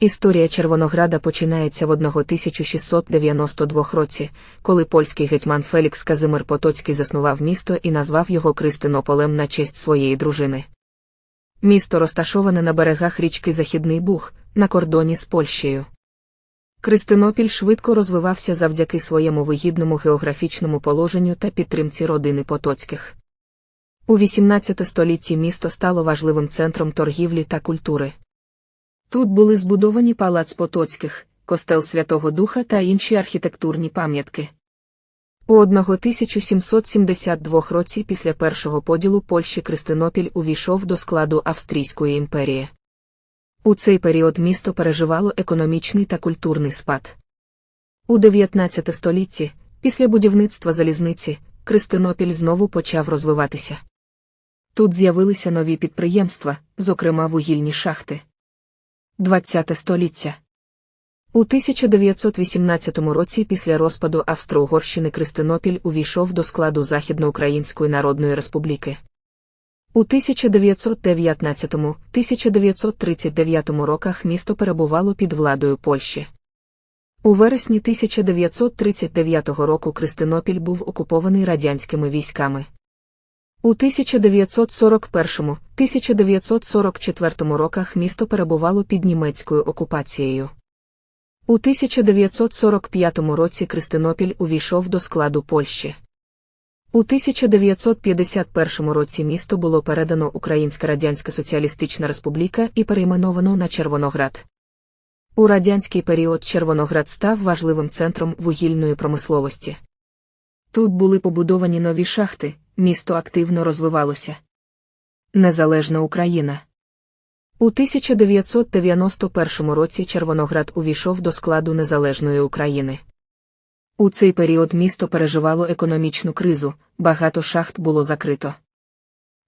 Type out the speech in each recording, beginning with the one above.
Історія Червонограда починається в 1692 році, коли польський гетьман Фелікс Казимир Потоцький заснував місто і назвав його Кристинополем на честь своєї дружини. Місто розташоване на берегах річки Західний Буг, на кордоні з Польщею. Кристинопіль швидко розвивався завдяки своєму вигідному географічному положенню та підтримці родини Потоцьких. У XVIII столітті місто стало важливим центром торгівлі та культури. Тут були збудовані палац Потоцьких, костел Святого Духа та інші архітектурні пам'ятки. У 1772 році після першого поділу Польщі Кристинопіль увійшов до складу Австрійської імперії. У цей період місто переживало економічний та культурний спад. У 19 столітті, після будівництва залізниці, Кристинопіль знову почав розвиватися. Тут з'явилися нові підприємства, зокрема вугільні шахти. 20 століття. У 1918 році після розпаду Австро-Угорщини Кристинопіль увійшов до складу Західноукраїнської Народної Республіки. У 1919-1939 роках місто перебувало під владою Польщі. У вересні 1939 року Кристинопіль був окупований радянськими військами. У 1941-1944 роках місто перебувало під німецькою окупацією. У 1945 році Кристинопіль увійшов до складу Польщі. У 1951 році місто було передано Українська Радянська Соціалістична Республіка і перейменовано на Червоноград. У радянський період Червоноград став важливим центром вугільної промисловості. Тут були побудовані нові шахти, місто активно розвивалося. Незалежна Україна. У 1991 році Червоноград увійшов до складу Незалежної України. У цей період місто переживало економічну кризу, багато шахт було закрито.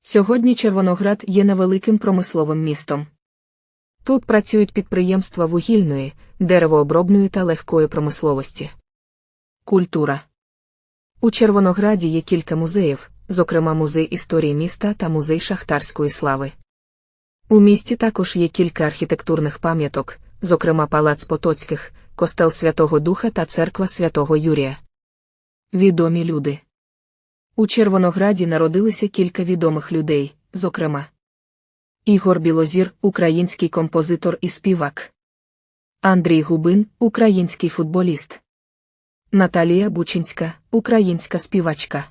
Сьогодні Червоноград є невеликим промисловим містом. Тут працюють підприємства вугільної, деревообробної та легкої промисловості. Культура. У Червонограді є кілька музеїв, зокрема музей історії міста та музей шахтарської слави. У місті також є кілька архітектурних пам'яток, зокрема Палац Потоцьких, Костел Святого Духа та церква Святого Юрія. Відомі люди. У Червонограді народилися кілька відомих людей, зокрема Ігор Білозір, український композитор і співак. Андрій Губин, український футболіст. Наталія Бучинська, українська співачка.